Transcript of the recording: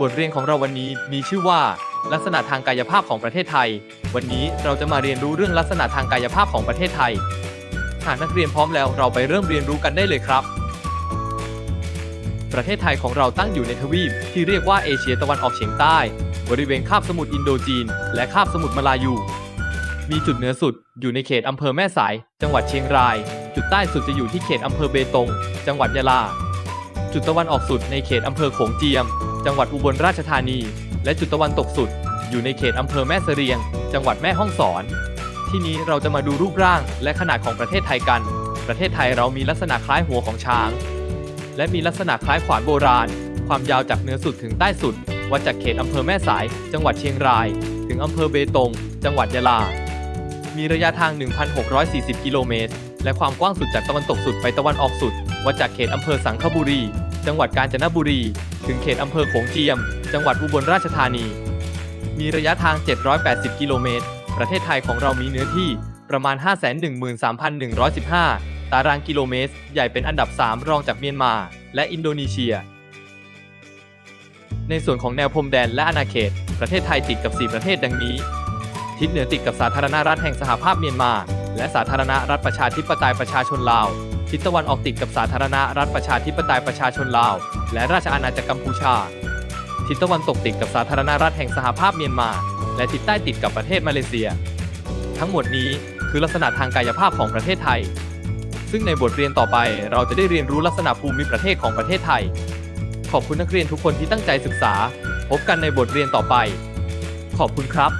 บทเรียนของเราวันนี้มีชื่อว่า ลักษณะทางกายภาพของประเทศไทย วันนี้เราจะมาเรียนรู้เรื่องลักษณะทางกายภาพของประเทศไทย หากนักเรียนพร้อมแล้วเราไปเริ่มเรียนรู้กันได้เลยครับ ประเทศไทยของเราตั้งอยู่ในทวีปที่เรียกว่าเอเชียตะวันออกเฉียงใต้ บริเวณคาบสมุทรอินโดจีน และคาบสมุทรมาลายู มีจุดเหนือสุดอยู่ในเขตอำเภอแม่สาย จังหวัดเชียงราย จุดใต้สุดจะอยู่ที่เขตอำเภอเบตง จังหวัดยะลา จุดตะวันออกสุดในเขตอำเภอโขงเจียม จังหวัดอุบลราชธานี และจุดตะวันตกสุด อยู่ในเขตอำเภอแม่เสรียง จังหวัดแม่ฮ่องสอน ที่นี้เราจะมาดูรูปร่างและขนาดของประเทศไทยกัน ประเทศไทยเรามีลักษณะคล้ายหัวของช้าง และมีลักษณะคล้ายขวานโบราณ ความยาวจากเหนือสุดถึงใต้สุด วัดจากเขตอำเภอแม่สาย จังหวัดเชียงราย ถึงอำเภอเบตง จังหวัดยะลา มีระยะทาง 1,640 กิโลเมตร และความกว้างสุดจากตะวันตกสุดไปตะวันออกสุด วัดจากเขตอำเภอสังขบุรี จังหวัดกาญจนบุรี ถึงเขตอำเภอโขงเจียม จังหวัดอุบลราชธานี มีระยะทาง 780 กิโลเมตร ประเทศไทยของเรามีเนื้อที่ประมาณ 513,115 ตารางกิโลเมตร ใหญ่เป็นอันดับ 3 รองจากเมียนมา และอินโดนีเซีย ในส่วนของแนวพรมแดนและอาณาเขต ประเทศไทยติดกับ 4 ประเทศดังนี้ ทิศเหนือติดกับสาธารณรัฐแห่งสหภาพเมียนมา และสาธารณรัฐประชาธิปไตยประชาชนลาว ทิศตะวันออกติดกับสาธารณรัฐประชาธิปไตยประชาชนลาว และราชอาณาจักรกัมพูชา ทิศตะวันตกติดกับสาธารณรัฐแห่งสหภาพเมียนมา และทิศใต้ติดกับประเทศมาเลเซีย ทั้งหมดนี้คือลักษณะทางกายภาพของประเทศไทย ซึ่งในบทเรียนต่อไปเราจะได้เรียนรู้ลักษณะภูมิประเทศของประเทศไทย ขอบคุณนักเรียนทุกคนที่ตั้งใจศึกษา พบกันในบทเรียนต่อไป ขอบคุณครับ